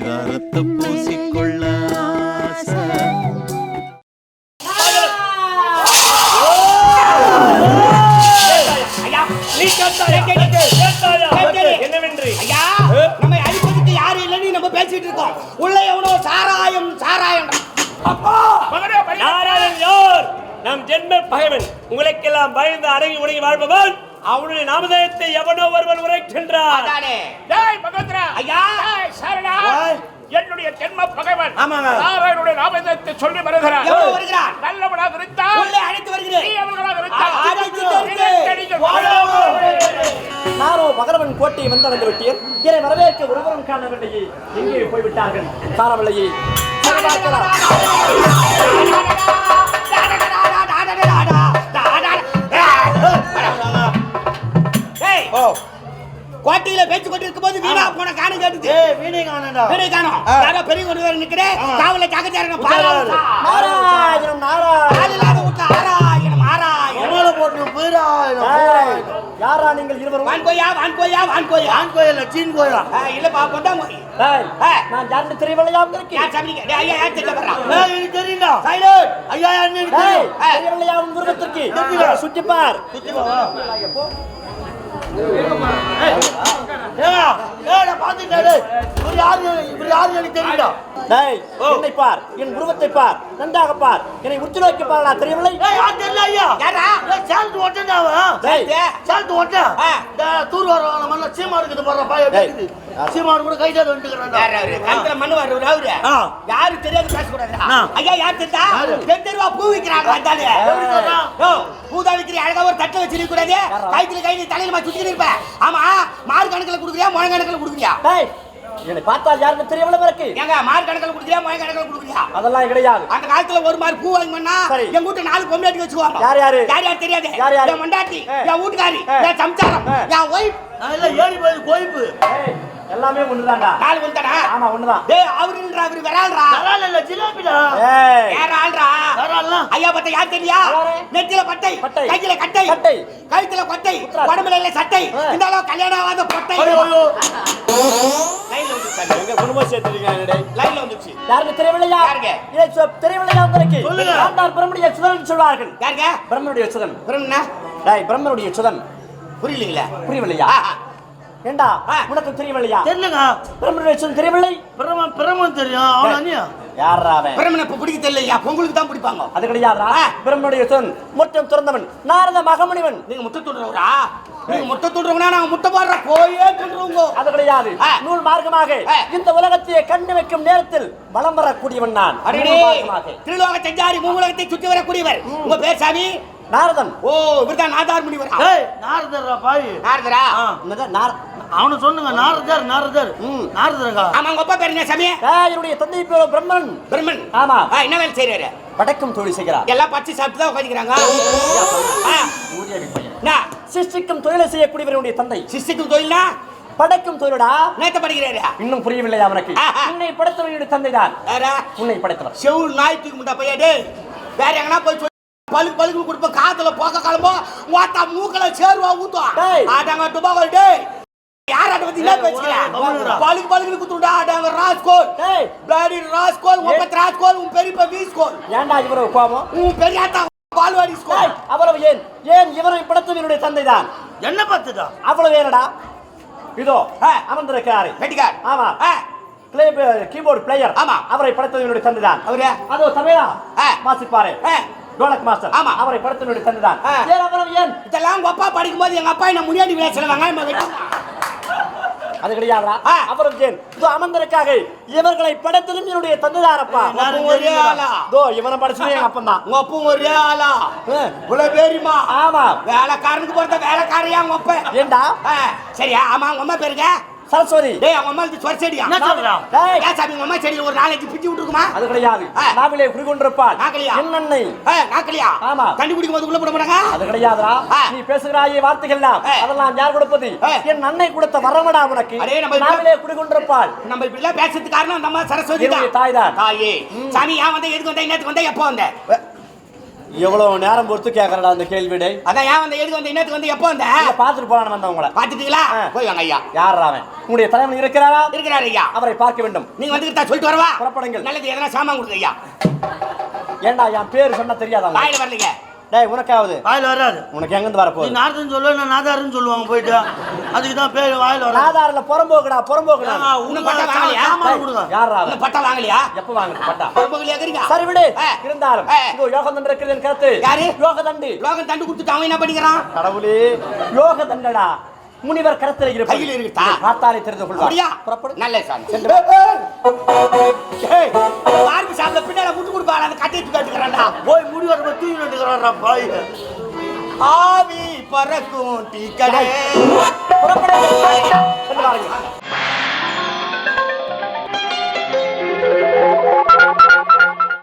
பரிதாரத்தை பூசிக்கொள்ள? என்னவென்று? ஐயா நம்ம அடிப்பதுக்கு யாரும் இல்லைன்னு நம்ம பேசிட்டு இருக்கோம். உள்ள எவனோ சாராயம் சாராயம். நாராயணன் யார் நம் ஜென்ம பகைவன்? உங்களுக்கெல்லாம் பயந்து அடங்கி உடங்கி வாழ்பவன் அவனுடைய நாமதயத்தை எவனோ ஒருவன் உரைக்கின்றார் ஐயா. சரணா. என்னுடைய ஜென்ம பகைவன். ஆமாங்க. நாராயணுடைய நாமத்தை சொல்லி வருகிறார்? நல்லவனாக இருந்தால் உள்ளே அழைத்து வருகிறேன். கோட்டையை வந்தடைந்து விட்டேன் என்னை வரவேற்க ஒருவரும் காணவில்லையே. எங்கே போய்விட்டார்கள்? காணவில்லையே. கோட்டையில பேச்சு கொண்டு இருக்கும்போது வீணா போன காணம் கேட்டுது. வீணை காணடா வீணை காணோம். யாரோ பெரிய கொண்டு வர நிக்கிறேன் காவல ஜாக்கச்சாரங்க பாராளுதா நாராயணம் நாராயணம். விட்டு ஆராயணம் ஆராயணம். எவ்வளவு போட்டு போயிடாயிரம் ஏய், யாரா நீங்கள் இருவரும்? வான் கோயா வான் கோயா வான் கோயா. சீன் ஏய், ஆ. நான் யாருன்னு தெரியவில்லையாம் இருக்கேன். யார் சாமிங்க டேய், ஐயா யார் தெரியல ஐயா என்ன எனக்கு ஏய், தெரியும் தெரியவில்லையா உன் உருவத்திற்கு? சுற்றிப்பார் சுத்தி வா, என்னை பார் என் உருவத்தை பார் நன்றாக பார். என்னை உற்று நோக்கி பாரா தெரியவில்லை சேலத்து ஓட்ட ஆ. இந்த தூர் வரவன மண்ண சீமா இருக்குது பாய டேய். சீமாடு கூட அவரு? கழுத்துல மண்ணு வர்றவரு அவரு. யாரு தெரியாது பேசக்கூடாதுடா ஆ. ஐயா யார் தெரிஞ்சா யாரு? தெருவா பூ எப்படி சொல்றா? யோ, பூதா விக்கிற அழகா ஒரு தட்டை வச்சிருக்க கூடாது கைத்துல கையில தலையில சுத்திட்டு இருப்ப. ஆமா மாறு கணக்குல குடுக்குறியா முழ கணக்குல குடுக்குறியா? என்னை பார்த்தால் யாருன்னு தெரியவில்லை எனக்கு ஏங்க மாறு கணக்குல குடுக்குறியா முழ கணக்குல குடுக்குறியா அதெல்லாம் கிடையாது அந்த காலத்துல ஒரு மாதிரி பூ வாங்கி பண்ணா. எங்க வீட்டு நாலு பொம்மையாட்டி வச்சுக்குவாங்க யார் யாரு? யார் யார் தெரியாது யார் யாரு? என் மண்டாட்டி. என் வீட்டுக்காரி. என் சம்சாரம். என் ஒய்ஃப் நான் இல்ல ஏறி போய் கோயிப்பு எல்லாமே ஒண்ணுதான்டா நாலு வந்தாடா ஆமா ஒண்ணுதான் டேய் அவருன்ற அவரு விரால்றா தரால இல்ல ஜிலேபிடா ஏய் வேற ஆள்றா தராலாம் ஐயா பத்த யார் தெரியா? நெத்தில பட்டை பட்டை. கையில கட்டை கட்டை. கழுத்துல கொட்டை. உடம்புல இல்ல சட்டை ஆ. இந்த அளவு கல்யாணம் ஆகாத பொட்டை எங்க சேர்த்துருக்கீங்க லைன்ல வந்துச்சு யாருக்கு தெரியவில்லையா? யாருங்க? இதை தெரியவில்லையா உங்களுக்கு? சொல்லுங்க. ஆண்டார் பிரம்மனுடைய சுதன் சொல்வார்கள். யாருங்க? பிரம்மனுடைய சுதன். பிரம்மனா? டேய் பிரம்மனுடைய சுதன். புரியலீங்களா? புரியவில்லையா. ஏண்டா. உனக்கு தெரியவில்லையா? தெரியலங்க. பிரம்மனுடைய சுதன் தெரியவில்லை? பிரமன் பிரமன் தெரியும். அவன் யாரா அவன்? பிரம்மனை இப்ப பிடிக்க தெரியலையா? பொங்கலுக்கு தான் பிடிப்பாங்க. அது கிடையாதா. பிரம்மனுடைய சுதன் முற்றம் துறந்தவன். நாரத மகமுனிவன். நீங்க முட்டை துடுறவரா? நீங்க முட்டை துடுறவனா? நாங்க முட்டை போடுற போயே துடுறவங்க அது கிடையாது. நூல் மார்க்கமாக. இந்த உலகத்தையே கண்டு வைக்கும் நேரத்தில் வலம் வரக்கூடியவன் நான். திருலோக செஞ்சாரி மூலகத்தை சுற்றி வரக்கூடியவர். உங்க பேர் சாமி? நாரதன். ஓ இவர்தான் நாதார் முனிவரா ஏய். நாரதர்ரா பாய் நாரதரா? நார- அவனை சொன்னுங்க நாரதர் நாரதர். ம். நாரதருங்க ஆமா உங்க அப்பா பேர் என்ன சாமி? என்னுடைய தந்தை பேர் பிரம்மன். பிரம்மன். ஆமா. ஆ, என்ன வேலை செய்யறாரு படைக்கும் தொழில் செய்கிறார். எல்லாம் பச்சை சாப்பிட்டு தான் உட்காந்துக்கிறாங்க சிருஷ்டிக்கும் தொழிலை செய்யக்கூடியவருடைய தந்தை. சிஸ்டத்துக்கு தொழிலா படைக்கும் தொழிலா? நேத்த படிக்கிறாரு. இன்னும் புரியவில்லை அவனுக்கு ஆஹா. உன்னை படைத்தவருடைய தந்தை தான் வேற உன்னை படைத்தவர். செவுள் நாய் தூக்கி முட்டா பையா டேய். வேற எங்கனா போய் பழுக்கு பழுக்கு கொடுப்போம். காத்துல போக்க கிளம்போ வாத்தா மூக்கல சேருவா ஊத்தும். ஆட்டாங்க டுபாகோல் டேய். யாராட்ட பத்தி என்ன பேசுகிறேன். பழுக்கு பழுக்கு குத்துடா ஆட்டாங்க ராஸ்கோல். பிளாடி ராஸ்கோல் முப்பத்தி ராஸ்கோல் உன் பெரியப்ப வீஸ்கோல். ஏன்டா இவரவு கோபம்? உன் பால்வாடி ஸ்கோல் டேய், அவ்வளவு ஏன்? ஏன் இவரை படைத்தவருடைய தந்தை தான் என்ன பார்த்துடா அவ்வளவு ஏனடா? இதோ. அமர்ந்திருக்கிறாரே. வெட்டிக்கார். ஆமா. கீபோர்டு பிளேயர் ஆமா. அவரை படைத்தவருடைய தந்தை தான் அவரு? அதோ தமிழா. வாசிப்பாரு. டோலக் மாஸ்டர் ஆமா. அவரை படைத்தவருடைய தந்தை தான். ஏன் அவ்வளவு ஏன்? இதெல்லாம் உங்க அப்பா படிக்கும்போது எங்க அப்பா என்ன முன்னாடி விளையாட சொல்லுவாங்க அது கிடையாதா. அப்புறம் ஏன் இதோ அமர்ந்திருக்காக இவர்களை படைத்ததும் என்னுடைய தந்தைதாரப்பா. ஒரே ஆளா? இதோ இவனை படிச்சது எங்க அப்பன் தான் உங்க அப்பா ஒரே ஆளா? இவ்வளவு பேருமா ஆமா. வேலைக்காரனுக்கு பொறுத்த வேலைக்காரையா உங்க அப்பா? ஏண்டா? சரியா? ஆமா உங்க அம்மா பேருங்க சரஸ்வதி. டேய் அவங்க அம்மா இது சொர செடியா? என்ன சொல்றான் டேய், ஏன் சாமி உங்க அம்மா செடியில ஒரு நாலஞ்சு பிச்சு விட்டுருக்குமா? அது கிடையாது. நாவிலே குடிகொண்டிருப்பாள். நாக்கலையா? என்னென்னை? நாக்கலையா ஆமா. கண்டுபிடிக்கும் போது உள்ள போட மாட்டாங்க? அது கிடையாதுடா. நீ பேசுகிறாயே வார்த்தைகள் எல்லாம். அதெல்லாம் யார் கொடுப்பது. என் அன்னை கொடுத்த வரமடா உனக்கு. அடே, நம்ம நாவிலே குடிகொண்டிருப்பாள். நம்ம இப்படி எல்லாம் பேசுறதுக்கு காரணம் அந்த அம்மா சரஸ்வதி தான். தாய் தான். தாயே. சாமி ஏன் வந்த? எதுக்கு வந்த? என்னத்துக்கு வந்த? எப்போ வந்த? எவ்வளவு நேரம் பொறுத்து கேக்குறடா அந்த கேள்விடை அதான் ஏன் வந்த எதுக்கு வந்த இன்னத்துக்கு வந்து எப்போ வந்த? பாத்துட்டு போலான்னு வந்தேன் உங்களை. பாத்துட்டீங்களா. போய் வாங்க ஐயா. யார் அவன்? உங்களுடைய தலைவன் இருக்கிறாரா? இருக்கிறாரு ஐயா. அவரை பார்க்க வேண்டும். நீங்க வந்துகிட்டா சொல்லிட்டு வரவா? புறப்படுங்கள். நல்லது எதனா சாமான் கொடுங்க ஐயா. ஏன்டா என் பேர் சொன்னா தெரியாதா? வாயில வரலீங்க. டேய் உனக்காவது. வாயில் வராது. உனக்கு எங்க இருந்து வர நீ போகுது நாதன் சொல்லுவ நான் நாதாருன்னு சொல்லுவாங்க போயிட்டு. அதுக்கு தான் பேர் வாயில் வராது. நாதாரில புறம்போக்குடா புறம்போக்குடா உனக்கு உனக்கு பட்டா வாங்கலையா? கொடுங்க. யாரா அவன்? பட்டா வாங்கலையா? எப்ப வாங்குது பட்டா? பகுதியில் இருக்கிறீங்க? சரி விடு. இருந்தாலும். இதோ யோக தண்டை இருக்குது என் கருத்து. யாரு? யோக தண்டு லோகம் தண்டு கொடுத்துட்டு அவன் என்ன பண்ணிக்கிறான் கடவுளே யோக தண்டடா முனிவர் கருத்தில் இருக்கிற கையில் இருக்குதா? பார்த்தாலே தெரிந்து கொள்வார். புறப்படு. நல்ல சாமி. சாப்பிட பின்னால முட்டு கொடுப்பாரு அந்த கட்டி கட்டுக்கிறான்டா போய் முடி வர தூக்கி நட்டுக்கிறாரா பாய். ஆவி பறக்கும் டீ கடை. புறப்படு.